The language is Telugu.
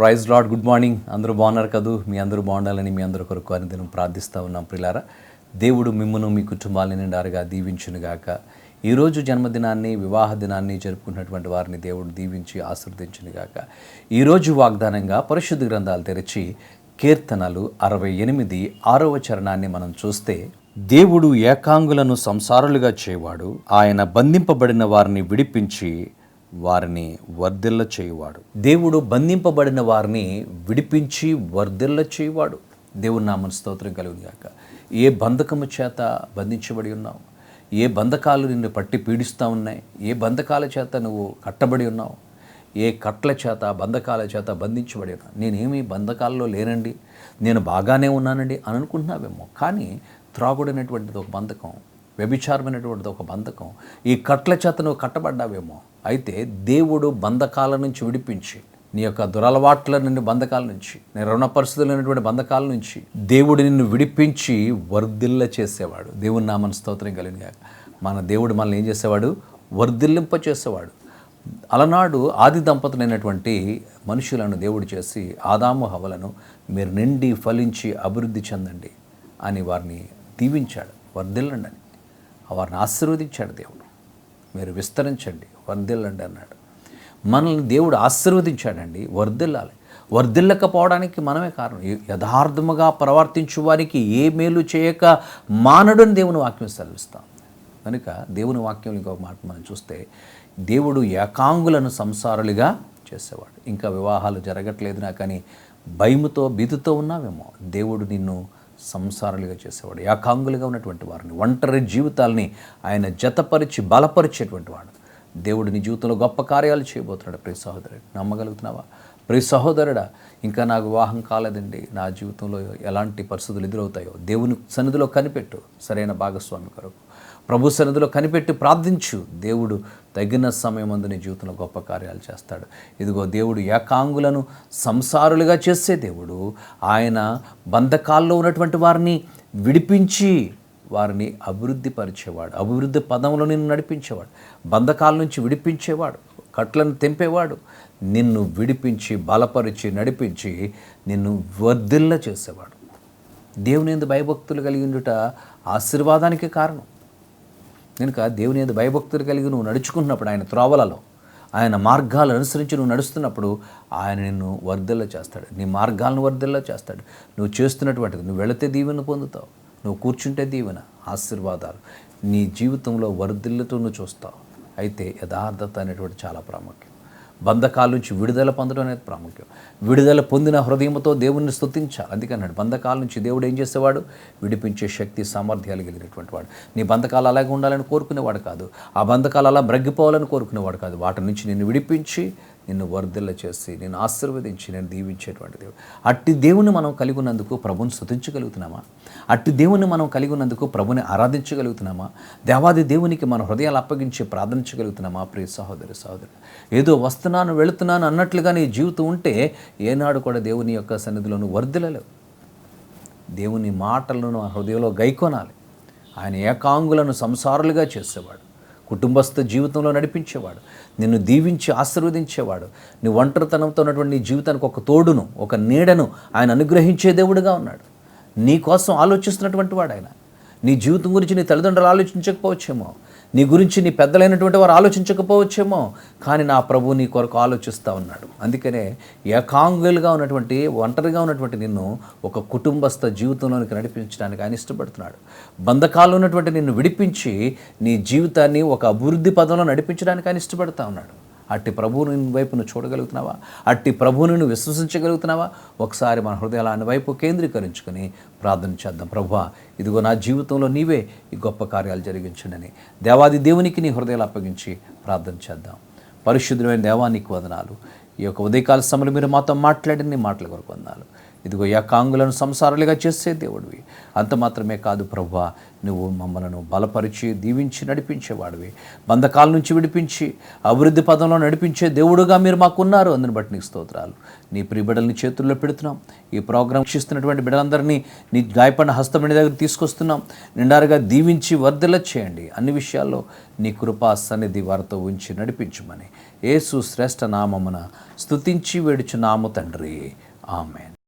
Praise lord good morning. అందరూ బాగున్నారు కదూ? మీ అందరూ బాగుండాలని మీ అందరూ కొరకు అని దినం ప్రార్థిస్తూ ఉన్నాం ప్రిలారా. దేవుడు మిమ్మను మీ కుటుంబాలని నిండారుగా దీవించునుగాక. ఈరోజు జన్మదినాన్ని వివాహ దినాన్ని జరుపుకున్నటువంటి వారిని దేవుడు దీవించి ఆశీర్వదించునుగాక. ఈరోజు వాగ్దానంగా పరిశుద్ధ గ్రంథాలు తెరిచి కీర్తనలు అరవై ఎనిమిది ఆరవ చరణాన్ని మనం చూస్తే దేవుడు ఏకాంగులను సంసారులుగా చేయవాడు ఆయన బంధింపబడిన వారిని విడిపించి వారిని వర్ధిల్ల చేయువాడు. దేవుడు బంధింపబడిన వారిని విడిపించి వర్ధిల్ల చేయువాడు. దేవుని నామన స్తోత్రం కలిగినాక ఏ బంధకము చేత బంధించబడి ఉన్నావు? ఏ బంధకాలు నిన్ను పట్టి పీడిస్తూ ఉన్నాయి? ఏ బంధకాల చేత నువ్వు కట్టబడి ఉన్నావు? ఏ కట్ల చేత బంధకాల చేత బంధించబడి ఉన్నావు? నేనేమి బంధకాల్లో లేనండి? నేను బాగానే ఉన్నానండి అని అనుకుంటున్నావేమో. కానీ త్రాగుడైనటువంటిది ఒక బంధకం వ్యభిచారమైనటువంటిది ఒక బంధకం. ఈ కట్ల చేత నువ్వు కట్టబడ్డావేమో. అయితే దేవుడు బంధకాల నుంచి విడిపించి నీ యొక్క దురలవాట్ల నుండి బంధకాల నుంచి నీ రుణ పరిస్థితులైనటువంటి బంధకాల నుంచి దేవుడు నిన్ను విడిపించి వర్ధిల్ల చేసేవాడు. దేవుని నామన స్తోత్రం కలిగిన మన దేవుడు మనల్ని ఏం చేసేవాడు? వర్ధిల్లింప చేసేవాడు. అలనాడు ఆది దంపతులైనటువంటి మనుషులను దేవుడు చేసి ఆదాము హవలను మీరు నిండి ఫలించి అభివృద్ధి చెందండి అని వారిని దీవించాడు. వర్ధిల్లండి అని. వారిని ఆశీర్వదించాడు దేవుడు. మీరు విస్తరించండి వర్ధిల్లండి అన్నాడు. మనల్ని దేవుడు ఆశీర్వదించాడండి వర్ధిల్లాలి. వర్ధిల్లకపోవడానికి మనమే కారణం. యథార్థముగా ప్రవర్తించు వారికి ఏ మేలు చేయక మానడుని దేవుని వాక్యం సెలవిస్తాం. కనుక దేవుని వాక్యం ఇంకొక మాట మనం చూస్తే దేవుడు ఏకాంగులను సంసారులుగా చేసేవాడు. ఇంకా వివాహాలు జరగట్లేదు నా కానీ భయముతో భీతితో ఉన్నావేమో. దేవుడు నిన్ను సంసారాలుగా చేసేవాడు ఏకాంగులుగా ఉన్నటువంటి వారిని ఒంటరి జీవితాల్ని ఆయన జతపరిచి బలపరిచేటువంటి వాడు. దేవుడు నీ జీవితంలో గొప్ప కార్యాలు చేయబోతున్నాడు. ప్రియ సహోదరుడు నమ్మగలుగుతున్నావా? ప్రియ సహోదరుడా ఇంకా నాకు వివాహం కాలేదండి. నా జీవితంలో ఎలాంటి పరిస్థితులు ఎదురవుతాయో దేవుని సన్నిధిలో కనిపెట్టు. సరైన భాగస్వామి కొరకు. ప్రభు సన్నిధిలో కనిపెట్టి ప్రార్థించు. దేవుడు తగిన సమయం నీ జీవితంలో గొప్ప కార్యాలు చేస్తాడు. ఇదిగో దేవుడు ఏకాంగులను సంసారులుగా చేసే దేవుడు ఆయన బంధకాల్లో ఉన్నటువంటి వారిని విడిపించి వారిని అభివృద్ధి పరిచేవాడు అభివృద్ధి పదంలో నిన్ను నడిపించేవాడు బంధకాల నుంచి విడిపించేవాడు కట్లను తెంపేవాడు నిన్ను విడిపించి బలపరిచి నడిపించి నిన్ను వర్ధిల్ల చేసేవాడు. దేవుని ఎందు భయభక్తులు కలిగి ఉండుట ఆశీర్వాదానికి కారణం. కనుక దేవుని మీద భయభక్తులు కలిగి నువ్వు నడుచుకుంటున్నప్పుడు ఆయన త్రోవలలో ఆయన మార్గాలు అనుసరించి నువ్వు నడుస్తున్నప్పుడు ఆయన నిన్ను వర్ధల్లో చేస్తాడు. నీ మార్గాలను వర్ధల్లో చేస్తాడు. నువ్వు చేస్తున్నటువంటిది నువ్వు వెళితే దీవెన పొందుతావు. నువ్వు కూర్చుంటే దీవెన ఆశీర్వాదాలు నీ జీవితంలో వర్ధిల్లతో నువ్వు చూస్తావు. అయితే యథార్థత అనేటువంటి చాలా ప్రాముఖ్యం. బంధకాల నుంచి విడుదల పొందడం అనేది ప్రాముఖ్యం. విడుదల పొందిన హృదయంతో దేవుణ్ణి స్థుతించాలి అందుకన్నాడు బంధకాల నుంచి దేవుడు ఏం చేసేవాడు? విడిపించే శక్తి సామర్థ్యాలు కలిగినటువంటి వాడు. నీ బంధకాలు అలాగే ఉండాలని కోరుకునేవాడు కాదు. ఆ బంధకాలు అలా బ్రగ్గిపోవాలని కోరుకునేవాడు కాదు. వాటి నుంచి నిన్ను విడిపించి నిన్ను వర్ధిల్ల చేసి నేను ఆశీర్వదించి నేను దీవించేటువంటి దేవుడు. అట్టి దేవుని మనం కలిగి ఉన్నందుకు ప్రభుని స్థుతించగలుగుతున్నామా అట్టి దేవుని మనం కలిగి ఉన్నందుకు ప్రభుని ఆరాధించగలుగుతున్నామా? దేవాది దేవునికి మన హృదయాలు అప్పగించి ప్రార్థించగలుగుతున్నామా? ప్రియ సహోదరి సహోదరు ఏదో వస్తున్నాను వెళుతున్నాను అన్నట్లుగా నీ జీవితం ఉంటే ఏనాడు కూడా దేవుని యొక్క సన్నిధిలోను వర్ధిలలేవు దేవుని మాటలను ఆ హృదయంలో గైకొనాలి. ఆయన ఏకాంగులను సంసారులుగా చేసేవాడు. కుటుంబస్థ జీవితంలో నడిపించేవాడు. నిన్ను దీవించి ఆశీర్వదించేవాడు. నీ ఒంటరితనంతో ఉన్నటువంటి నీ జీవితానికి ఒక తోడును ఒక నీడను ఆయన అనుగ్రహించే దేవుడుగా ఉన్నాడు. నీ కోసం ఆలోచిస్తున్నటువంటి వాడు ఆయన. నీ జీవితం గురించి నీ తల్లిదండ్రులు ఆలోచించకపోవచ్చేమో. నీ గురించి నీ పెద్దలైనటువంటి వారు ఆలోచించకపోవచ్చేమో కానీ నా ప్రభు నీ కొరకు ఆలోచిస్తూ ఉన్నాడు. అందుకనే ఏకాంగులుగా ఉన్నటువంటి ఒంటరిగా ఉన్నటువంటి నిన్ను ఒక కుటుంబస్థ జీవితంలోనికి నడిపించడానికి ఆయన ఇష్టపడుతున్నాడు. బంధకాలు ఉన్నటువంటి నిన్ను విడిపించి నీ జీవితాన్ని ఒక అభివృద్ధి పదంలో నడిపించడానికి ఆయన ఇష్టపడుతూ ఉన్నాడు. అట్టి ప్రభువుని వైపు నువ్వు చూడగలుగుతున్నావా? అట్టి ప్రభువుని నువ్వు విశ్వసించగలుగుతున్నావా? ఒకసారి మన హృదయాలని వైపు కేంద్రీకరించుకొని ప్రార్థన చేద్దాం. ప్రభువా ఇదిగో నా జీవితంలో నీవే ఈ గొప్ప కార్యాలు జరిగించండి దేవాది దేవునికి నీ హృదయాలు అప్పగించి ప్రార్థన చేద్దాం. పరిశుద్ధమైన దేవానికి వదనాలు. ఈ యొక్క ఉదయకాల సమయంలో మీరు మాతో మాట్లాడిన మాటల కొరకు వందాలు ఇదిగో యాకాంగులను సంసారాలుగా చేసే దేవుడివి. అంత మాత్రమే కాదు ప్రభా నువ్వు మమ్మలను బలపరిచి దీవించి నడిపించేవాడివి. బంధకాల నుంచి విడిపించి అభివృద్ధి పదంలో నడిపించే దేవుడుగా మీరు మాకున్నారు. అందుని బట్టి నీకు స్తోత్రాలు. నీ ప్రియబిడల్ని చేతుల్లో పెడుతున్నాం. ఈ ప్రోగ్రాం క్షిస్తున్నటువంటి బిడ్డలందరినీ నీ గాయపడిన హస్తమణి దగ్గర తీసుకొస్తున్నాం. నిండారుగా దీవించి వర్ధల చేయండి. అన్ని విషయాల్లో నీ కృపా సన్నిధి వారితో ఉంచి నడిపించమని. యేసు శ్రేష్ఠ నామమున స్తుతించి వేడుచు నాము తండ్రి. ఆమెన్.